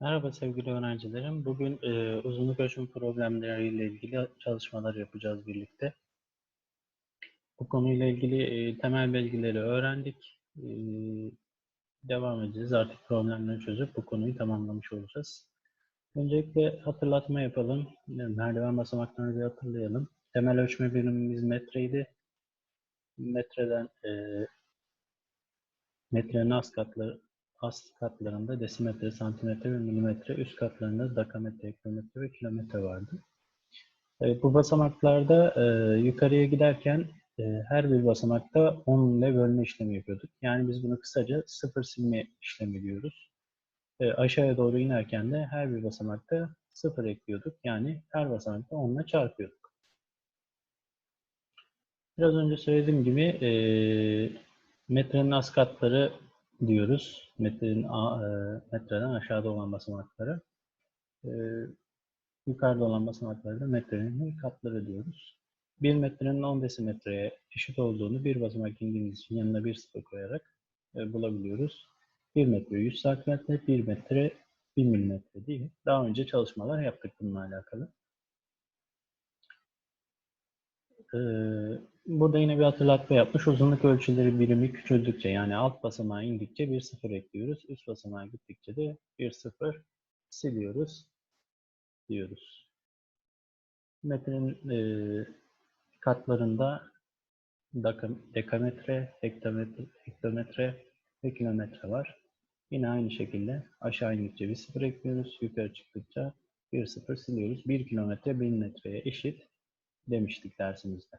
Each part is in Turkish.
Merhaba sevgili öğrencilerim. Bugün e, uzunluk ölçüm problemleriyle ilgili çalışmalar yapacağız birlikte. Bu konuyla ilgili e, temel bilgileri öğrendik. E, devam edeceğiz. Artık problemleri çözüp bu konuyu tamamlamış olacağız. Öncelikle hatırlatma yapalım. Merdiven basamaklarını bir hatırlayalım. Temel ölçme birimimiz metreydi. Metreden e, metrenin az katları Ast katlarında desimetre, santimetre ve milimetre, üst katlarında dekametre, kilometre ve kilometre vardı. Evet, bu basamaklarda e, yukarıya giderken e, her bir basamakta 10 ile bölme işlemi yapıyorduk. Yani biz bunu kısaca sıfır silme işlemi diyoruz. E, aşağıya doğru inerken de her bir basamakta sıfır ekliyorduk. Yani her basamakta 10 ile çarpıyorduk. Biraz önce söylediğim gibi e, metrenin az katları diyoruz. Metrenin e, metreden aşağıda olan basamakları. E, yukarıda olan basamakları da metrenin katları diyoruz. 1 metrenin 10 desimetreye eşit olduğunu bir basamak indiğimiz için yanına bir sıfır koyarak e, bulabiliyoruz. 1 metre 100 santimetre, 1 metre 1 milimetre değil. Daha önce çalışmalar yaptık bununla alakalı. Ee, burada yine bir hatırlatma yapmış. Uzunluk ölçüleri birimi küçüldükçe yani alt basamağa indikçe bir sıfır ekliyoruz. Üst basamağa gittikçe de bir sıfır siliyoruz diyoruz. Metrenin e, katlarında dekametre, hektometre, hektometre ve kilometre var. Yine aynı şekilde aşağı indikçe bir sıfır ekliyoruz. Yukarı çıktıkça bir sıfır siliyoruz. Bir kilometre bin metreye eşit demiştik dersimizde.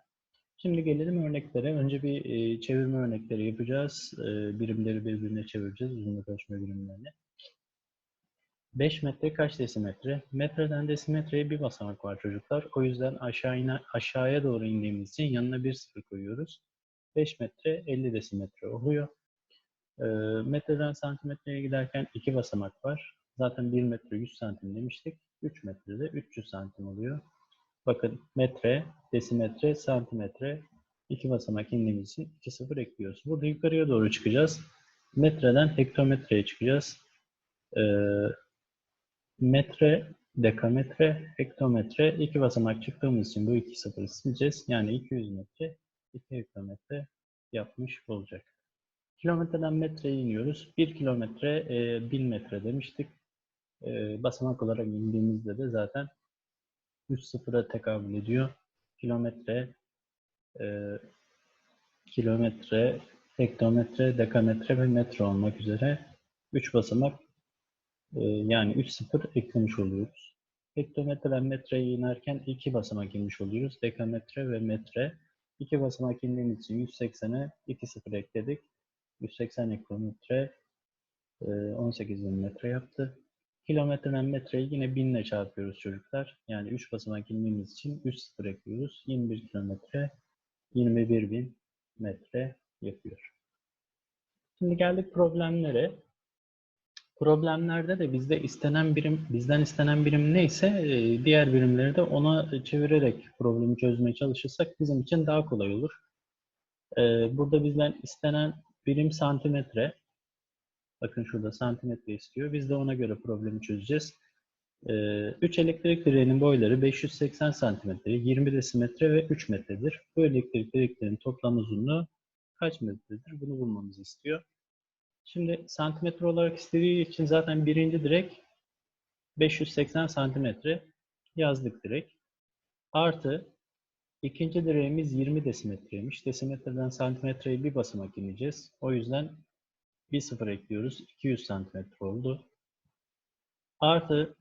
Şimdi gelelim örneklere. Önce bir e, çevirme örnekleri yapacağız. E, birimleri birbirine çevireceğiz. Uzunluk ölçme birimlerini. 5 metre kaç desimetre? Metreden desimetreye bir basamak var çocuklar. O yüzden aşağı ine, aşağıya doğru indiğimiz için yanına bir sıfır koyuyoruz. 5 metre 50 desimetre oluyor. E, metreden santimetreye giderken iki basamak var. Zaten 1 metre 100 santim demiştik. 3 metrede 300 santim oluyor. Bakın metre, desimetre, santimetre iki basamak indiğimiz için 2 sıfır ekliyoruz. Burada yukarıya doğru çıkacağız. Metreden hektometreye çıkacağız. Ee, metre, dekametre, hektometre iki basamak çıktığımız için bu iki sıfırı sileceğiz. Yani 200 metre, 2 hektometre yapmış olacak. Kilometreden metreye iniyoruz. 1 kilometre, e, 1000 metre demiştik. E, basamak olarak indiğimizde de zaten 3 sıfıra tekabül ediyor. Kilometre, e, kilometre, hektometre, dekametre ve metre olmak üzere 3 basamak e, yani 3 sıfır eklemiş oluyoruz. Hektometreden metreye inerken 2 basamak inmiş oluyoruz. Dekametre ve metre. 2 basamak indiğimiz için 180'e 2 sıfır ekledik. 180 hektometre 18 bin metre yaptı. Kilometreden metreyi yine 1000 ile çarpıyoruz çocuklar. Yani 3 basamak indiğimiz için 3 sıfır ekliyoruz. 21 kilometre 21 bin metre yapıyor. Şimdi geldik problemlere. Problemlerde de bizde istenen birim, bizden istenen birim neyse e, diğer birimleri de ona çevirerek problemi çözmeye çalışırsak bizim için daha kolay olur. E, burada bizden istenen birim santimetre. Bakın şurada santimetre istiyor. Biz de ona göre problemi çözeceğiz. 3 ee, elektrik direğinin boyları 580 santimetre, 20 desimetre ve 3 metredir. Bu elektrik direklerin toplam uzunluğu kaç metredir? Bunu bulmamızı istiyor. Şimdi santimetre olarak istediği için zaten birinci direk 580 santimetre yazdık direkt. Artı ikinci direğimiz 20 desimetreymiş. Desimetreden santimetreye bir basamak ineceğiz. O yüzden bir sıfır ekliyoruz. 200 santimetre oldu. Artı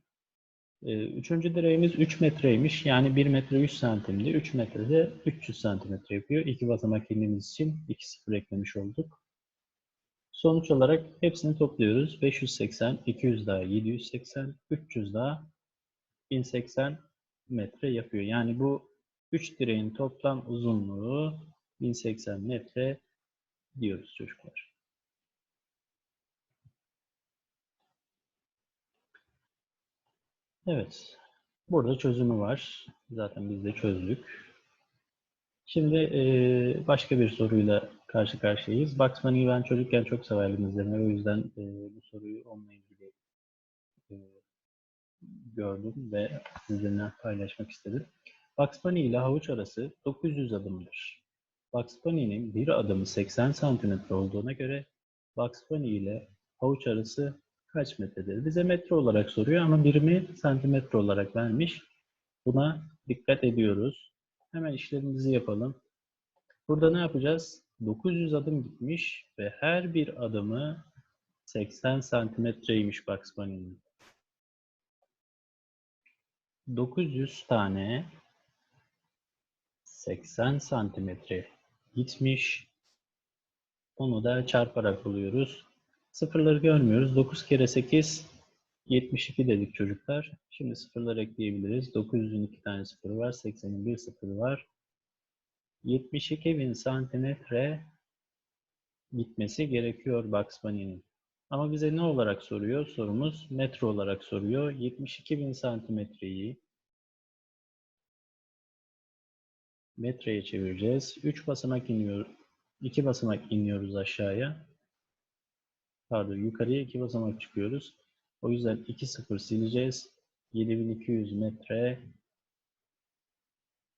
e, üçüncü direğimiz 3 metreymiş. Yani 1 metre 100 santimdi. 3 metrede 300 santimetre yapıyor. İki basamak indiğimiz için 2 sıfır eklemiş olduk. Sonuç olarak hepsini topluyoruz. 580, 200 daha 780, 300 daha 1080 metre yapıyor. Yani bu 3 direğin toplam uzunluğu 1080 metre diyoruz çocuklar. Evet. Burada çözümü var. Zaten biz de çözdük. Şimdi başka bir soruyla karşı karşıyayız. Bugs Bunny'i ben çocukken çok severdim izlemeyi. O yüzden bu soruyu onunla ilgili gördüm ve sizinle paylaşmak istedim. Bugs Bunny ile havuç arası 900 adımdır. Bugs Bunny'nin bir adımı 80 santimetre olduğuna göre Bugs Bunny ile havuç arası kaç metredir? Bize metre olarak soruyor ama birimi santimetre olarak vermiş. Buna dikkat ediyoruz. Hemen işlemimizi yapalım. Burada ne yapacağız? 900 adım gitmiş ve her bir adımı 80 santimetreymiş Bugs Bunny'nin. 900 tane 80 santimetre gitmiş. Onu da çarparak buluyoruz. Sıfırları görmüyoruz. 9 kere 8 72 dedik çocuklar. Şimdi sıfırlar ekleyebiliriz. 900'ün 2 tane sıfırı var. 80'in 1 sıfırı var. 72 bin santimetre gitmesi gerekiyor Bugs Bunny'nin. Ama bize ne olarak soruyor? Sorumuz metre olarak soruyor. 72 bin santimetreyi metreye çevireceğiz. 3 basamak iniyor, 2 basamak iniyoruz aşağıya. Pardon yukarıya 2 basamak çıkıyoruz. O yüzden 2 sıfır sileceğiz. 7200 metre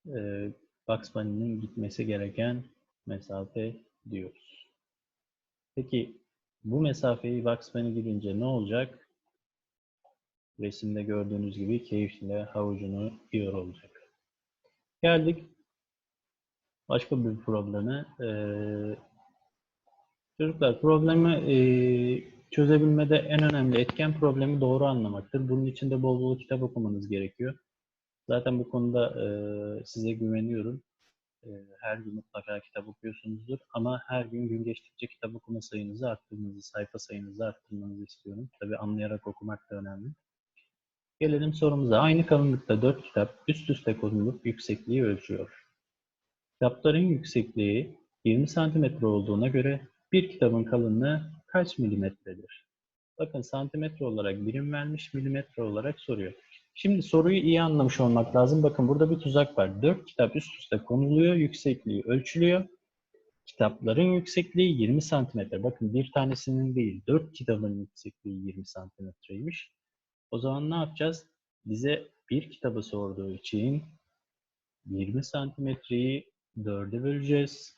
e, Bugs Bunny'nin gitmesi gereken mesafe diyoruz. Peki bu mesafeyi Bugs Bunny gidince ne olacak? Resimde gördüğünüz gibi keyifle havucunu yiyor olacak. Geldik başka bir probleme. Ee, çocuklar problemi e, çözebilmede en önemli etken problemi doğru anlamaktır. Bunun için de bol bol kitap okumanız gerekiyor. Zaten bu konuda e, size güveniyorum. E, her gün mutlaka kitap okuyorsunuzdur. Ama her gün gün geçtikçe kitap okuma sayınızı arttırmanızı, sayfa sayınızı arttırmanızı istiyorum. Tabii anlayarak okumak da önemli. Gelelim sorumuza. Aynı kalınlıkta 4 kitap üst üste konulup yüksekliği ölçüyor. Kitapların yüksekliği 20 cm olduğuna göre bir kitabın kalınlığı kaç milimetredir? Bakın santimetre olarak birim vermiş, milimetre olarak soruyor. Şimdi soruyu iyi anlamış olmak lazım. Bakın burada bir tuzak var. 4 kitap üst üste konuluyor, yüksekliği ölçülüyor. Kitapların yüksekliği 20 santimetre. Bakın bir tanesinin değil, 4 kitabın yüksekliği 20 santimetreymiş. O zaman ne yapacağız? Bize bir kitabı sorduğu için 20 santimetreyi 4'e böleceğiz.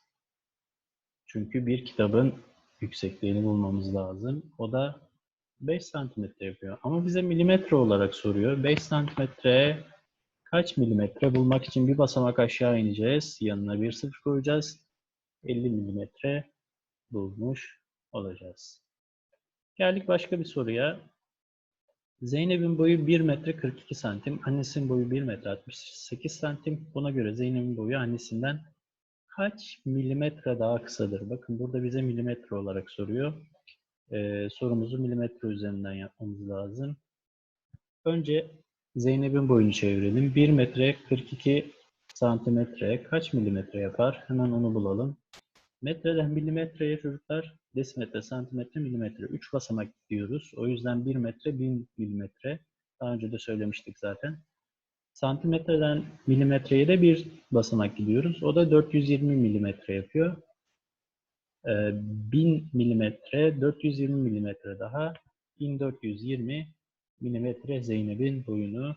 Çünkü bir kitabın yüksekliğini bulmamız lazım. O da 5 santimetre yapıyor. Ama bize milimetre olarak soruyor. 5 santimetre kaç milimetre bulmak için bir basamak aşağı ineceğiz. Yanına bir sıfır koyacağız. 50 milimetre bulmuş olacağız. Geldik başka bir soruya. Zeynep'in boyu 1 metre 42 santim. Annesinin boyu 1 metre 68 santim. Buna göre Zeynep'in boyu annesinden kaç milimetre daha kısadır? Bakın burada bize milimetre olarak soruyor. Ee, sorumuzu milimetre üzerinden yapmamız lazım. Önce Zeynep'in boyunu çevirelim. 1 metre 42 santimetre kaç milimetre yapar? Hemen onu bulalım. Metreden milimetreye çocuklar desimetre, santimetre, milimetre. 3 basamak diyoruz. O yüzden 1 metre 1000 milimetre. Daha önce de söylemiştik zaten. Santimetreden milimetreye de bir basamak gidiyoruz. O da 420 milimetre yapıyor. 1000 milimetre, 420 milimetre daha 1420 milimetre Zeynep'in boyunu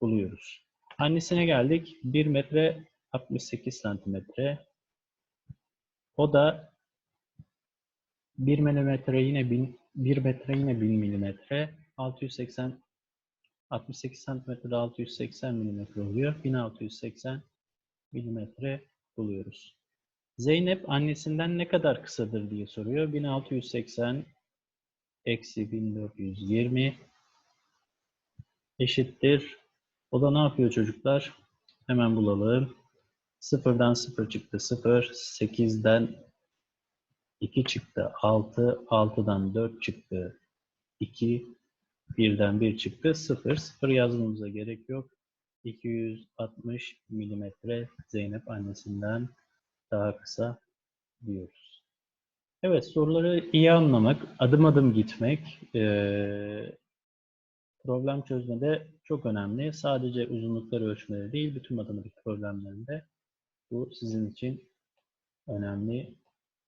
buluyoruz. Annesine geldik. 1 metre 68 santimetre. O da 1 milimetre yine 1000, 1 metre yine 1000 milimetre. 680 68 santimetre 680 milimetre oluyor. 1680 milimetre buluyoruz. Zeynep annesinden ne kadar kısadır diye soruyor. 1680 eksi 1420 eşittir. O da ne yapıyor çocuklar? Hemen bulalım. Sıfırdan sıfır çıktı. Sıfır. 8'den 2 çıktı. 6. 6'dan 4 çıktı. 2. 1'den 1 çıktı. 0. 0 yazmamıza gerek yok. 260 milimetre Zeynep annesinden daha kısa diyoruz. Evet soruları iyi anlamak, adım adım gitmek problem çözmede çok önemli. Sadece uzunlukları ölçmede değil, bütün matematik problemlerinde bu sizin için önemli